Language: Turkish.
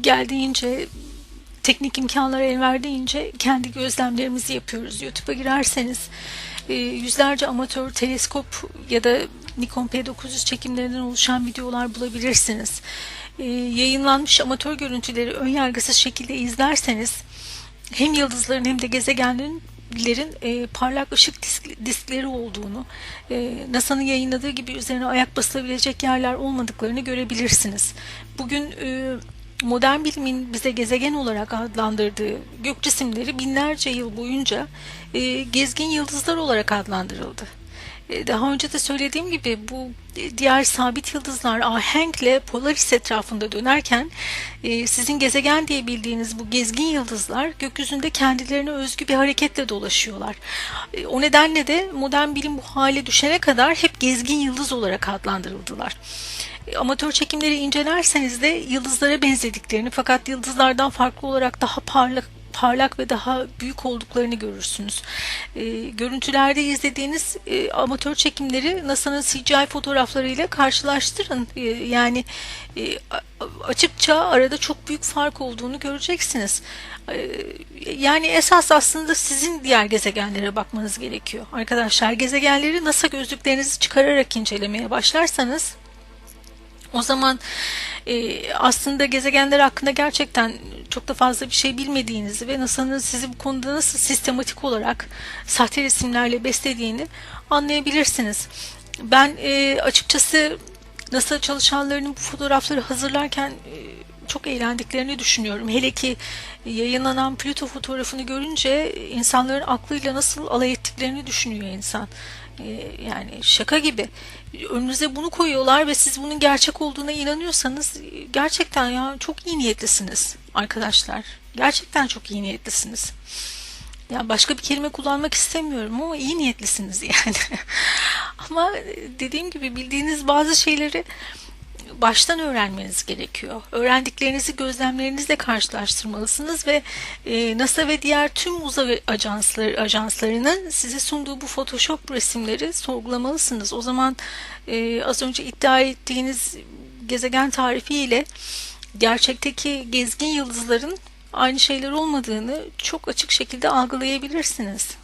geldiğince teknik imkanlar el verdiğince kendi gözlemlerimizi yapıyoruz. YouTube'a girerseniz e, yüzlerce amatör teleskop ya da Nikon P900 çekimlerinden oluşan videolar bulabilirsiniz. E, yayınlanmış amatör görüntüleri ön yargısız şekilde izlerseniz hem yıldızların hem de gezegenlerin e, parlak ışık disk, diskleri olduğunu, e, NASA'nın yayınladığı gibi üzerine ayak basılabilecek yerler olmadıklarını görebilirsiniz. Bugün e, modern bilimin bize gezegen olarak adlandırdığı gök cisimleri binlerce yıl boyunca e, gezgin yıldızlar olarak adlandırıldı. E, daha önce de söylediğim gibi bu diğer sabit yıldızlar ahenkle Polaris etrafında dönerken e, sizin gezegen diye bildiğiniz bu gezgin yıldızlar gökyüzünde kendilerine özgü bir hareketle dolaşıyorlar. E, o nedenle de modern bilim bu hale düşene kadar hep gezgin yıldız olarak adlandırıldılar amatör çekimleri incelerseniz de yıldızlara benzediklerini fakat yıldızlardan farklı olarak daha parlak parlak ve daha büyük olduklarını görürsünüz. E, görüntülerde izlediğiniz e, amatör çekimleri NASA'nın CGI fotoğraflarıyla karşılaştırın. E, yani e, açıkça arada çok büyük fark olduğunu göreceksiniz. E, yani esas aslında sizin diğer gezegenlere bakmanız gerekiyor. Arkadaşlar gezegenleri NASA gözlüklerinizi çıkararak incelemeye başlarsanız o zaman e, aslında gezegenler hakkında gerçekten çok da fazla bir şey bilmediğinizi ve NASA'nın sizi bu konuda nasıl sistematik olarak sahte resimlerle beslediğini anlayabilirsiniz. Ben e, açıkçası NASA çalışanlarının bu fotoğrafları hazırlarken e, çok eğlendiklerini düşünüyorum. Hele ki yayınlanan Pluto fotoğrafını görünce insanların aklıyla nasıl alay ettiklerini düşünüyor insan. Ee, yani şaka gibi önünüze bunu koyuyorlar ve siz bunun gerçek olduğuna inanıyorsanız gerçekten ya çok iyi niyetlisiniz arkadaşlar. Gerçekten çok iyi niyetlisiniz. Ya başka bir kelime kullanmak istemiyorum ama iyi niyetlisiniz yani. ama dediğim gibi bildiğiniz bazı şeyleri baştan öğrenmeniz gerekiyor. Öğrendiklerinizi gözlemlerinizle karşılaştırmalısınız ve e, NASA ve diğer tüm uzay ajansları ajanslarının size sunduğu bu Photoshop resimleri sorgulamalısınız. O zaman e, az önce iddia ettiğiniz gezegen tarifi ile gerçekteki gezgin yıldızların aynı şeyler olmadığını çok açık şekilde algılayabilirsiniz.